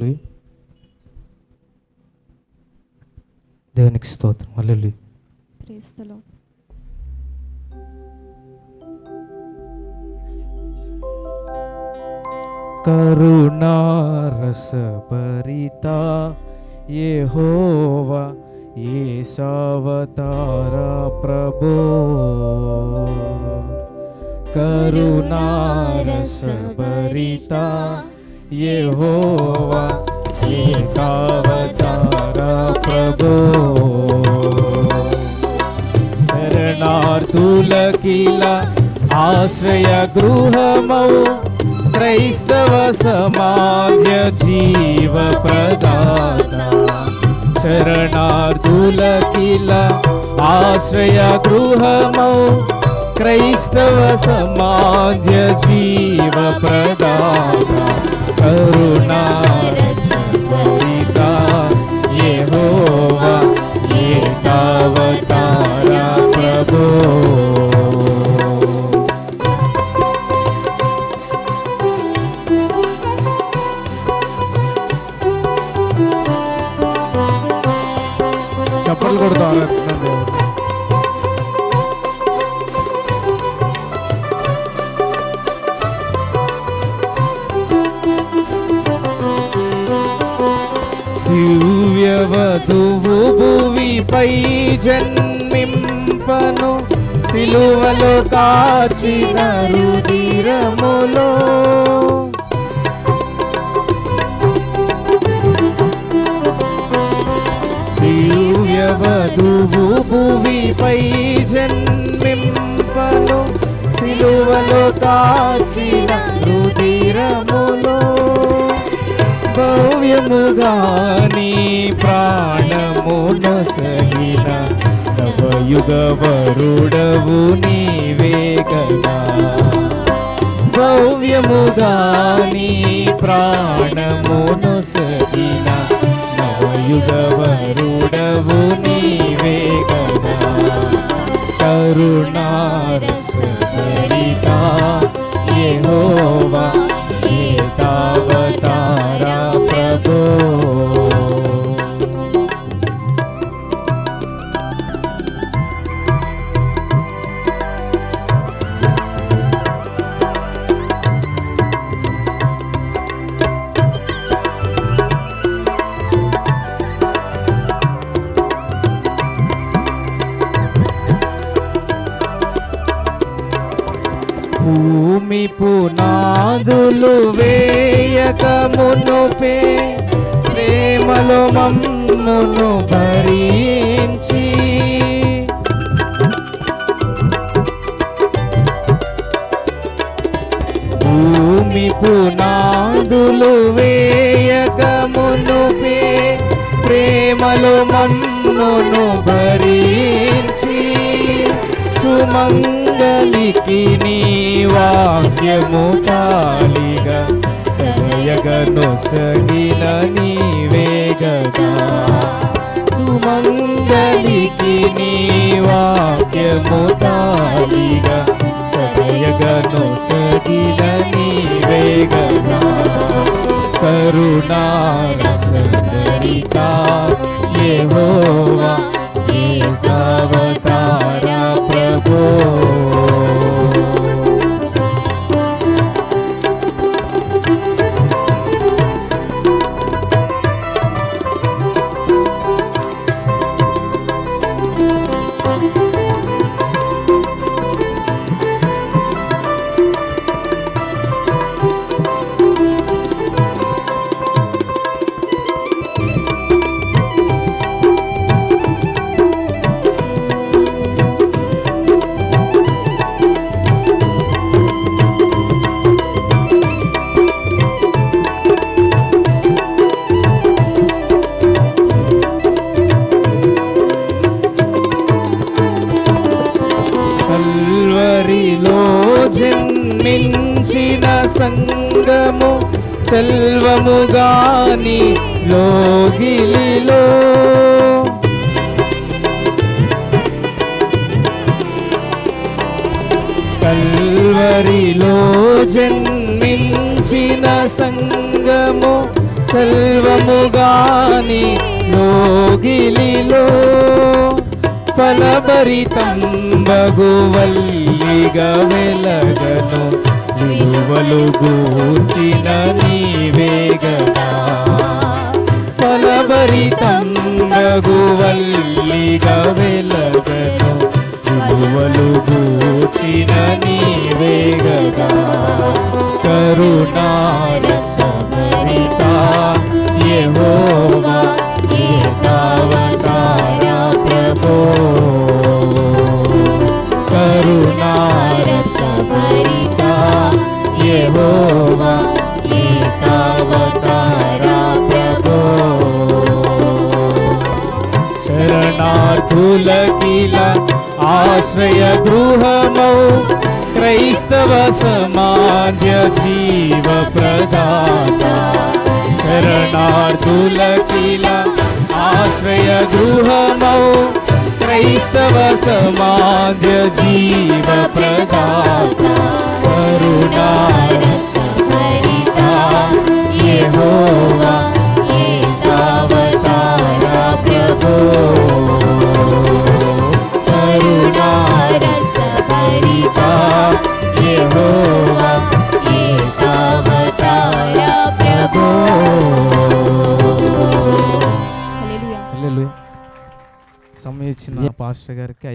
అల్లెలు దేవునికి స్తోత్రం. అల్లెలు క్రీస్తులో కరుణారసభరిత యెహోవా ఏసావతార ప్రభో. కరుణారసభరిత యెహోవా ఏకావతార ప్రభో శరణార్థులకిల ఆశ్రయ గృహమౌ క్రైస్తవ సమాజ జీవ ప్రదాత శరణార్థులకిల ఆశ్రయ గృహమౌ క్రైస్తవ సమాజ జీవ ప్రదాత కరుణారసభరిత యెహోవా ఏకావతార ప్రభో. చప్పట్లు కొడుతూ దివ్యవధువు భువిపై జన్మింపను. సిలువలో కాచిన రుధిరములో. దివ్యవధువు భువిపై జన్మింపను. సిలువలో కాచిన రుధిరములో. భవ్యముగాని ప్రాణమును సగిన నవయుగ వరుడవు నీవే కదా. భవ్యముగాని ప్రాణమును సగిన నవయుగ వరుడవు నీ భూమి పునాదులు వేయక మునుపే ప్రేమలో మమ్మును భరించి. భూమి పునాదులు వేయక మునుపే ప్రేమలో మమ్మును భరించి. సుమంగళికి నీ వాక్యము తాళిగా సదయగను సగిల నీవేగగా సుమంగళికి నీ వాక్యము తాళిగా సగిల సగిన కరుణా కరుణారసరిత యెహోవా ఏకావతార చెల్వముగాని లోగిలిలో. కల్వరిలో జన్మించిన సంగము సెల్వముగాని లోగిలిలో. ఫలభరితం బగువల్లిగా వెలగను విలువలు గూర్చిన బగువల్లిగా వెలగను విలువలు గూర్చిన నీవేగదా కరుణారసభరిత యెహోవా ఏకావతార ప్రభో ಮೂಲಕಿಲ ಆಶ್ರಯ ಗೃಹಮೌ ಕ್ರೈಸ್ತವ ಸಮಾಜ ಜೀವ ಪ್ರದಾತ ಶರಣಾರ್ಥುಲಕಿಲ ಆಶ್ರಯ ಗೃಹಮೌ ಕ್ರೈಸ್ತವ ಸಮಾಜ ಜೀವ ಪ್ರದಾತ ಕರುಣಾರಸ పాస్టర్ గారికి